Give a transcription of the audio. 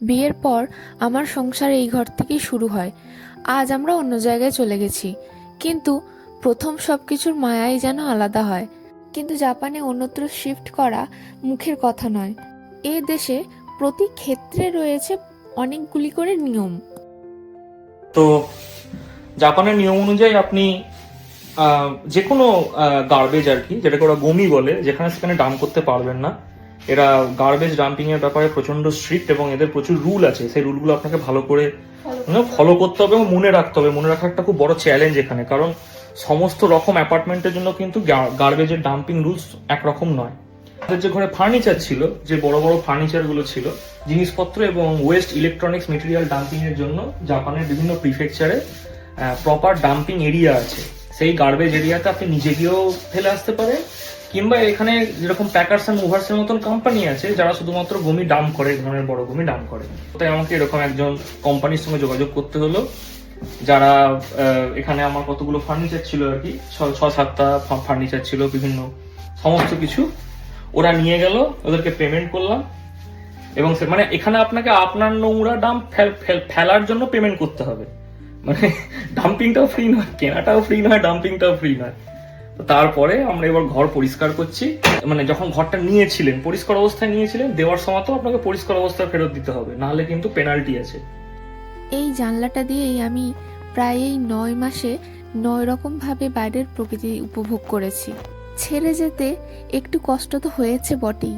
বিয়ের পর আমার সংসার এই ঘর থেকেই শুরু হয়। আজ আমরা অন্য জায়গায় চলে গেছি। কিন্তু প্রথম সব কিছুর মায়াই যেন আলাদা হয়। কিন্তু জাপানে অন্যত্র শিফট করা মুখের কথা নয়। এ দেশে প্রতি ক্ষেত্রে রয়েছে অনেকগুলি করে নিয়ম। তো জাপানের নিয়ম অনুযায়ী আপনি যে কোনো গার্বেজ আর কি, যেটাকে ওরা গমি বলে, যেখানে সেখানে ডাম্প করতে পারবেন না। এরা গার্বেজ ডাম্পিং এর ব্যাপারে প্রচণ্ড স্ট্রিক্ট এবং এদের প্রচুর রুল আছে। সেই রুলগুলো আপনাকে ভালো করে ফলো করতে হবে। এবং মনে রাখতে হবে। মনে রাখার একটা খুব বড় চ্যালেঞ্জ এখানে কারণ সমস্ত রকম অ্যাপার্টমেন্টের জন্য কিন্তু গার্বেজের ডাম্পিং রুলস একরকম নয়। আমাদের যে ঘরে ফার্নিচার ছিল যে বড় বড় ফার্নিচারগুলো ছিল জিনিসপত্র এবং ওয়েস্ট ইলেকট্রনিক্স মেটেরিয়াল ডাম্পিং এর জন্য জাপানের বিভিন্ন প্রিফেকচারে প্রপার ডাম্পিং এরিয়া আছে। সেই গার্বেজ এরিয়াতে আপনি নিজে গিয়েও ফেলে আসতে পারেন কিংবা এখানে যেরকম প্যাকার্স অ্যান্ড মুভার্স এর মতন কোম্পানি আছে, যারা শুধুমাত্র গমি ডাম করে, ধরনের বড় গমি ডাম করে। তাই আমাকে এরকম একজন কোম্পানির সঙ্গে যোগাযোগ করতে হলো, যারা এখানে আমার কতগুলো ফার্নিচার ছিল আর কি, ছ- সাতটা ফার্নিচার ছিল, বিভিন্ন সমস্ত কিছু। ওরা নিয়ে গেল, ওদেরকে পেমেন্ট করলাম। এবং মানে এখানে আপনাকে আপনার নোংরা ডাম ফেলার জন্য পেমেন্ট করতে হবে। মানে ডাম্পিংটাও ফ্রি নয়, কেনাটাও ফ্রি নয় ডাম্পিংটাও ফ্রি নয়। তারপরে আমরা এবার ঘর পরিষ্কার করছি। মানে যখন ঘরটা নিয়েছিলেন, পরিষ্কার অবস্থায় নিয়েছিলেন, দেওয়ার সময় তো আপনাকে পরিষ্কার অবস্থায় ফেরত দিতে হবে, নাহলে কিন্তু পেনাল্টি আছে। এই জানলাটা দিয়েই আমি প্রায় এই নয় মাসে নয় রকম ভাবে বাইরের প্রকৃতি উপভোগ করেছি। ছেড়ে যেতে একটু কষ্ট তো হয়েছে বটেই।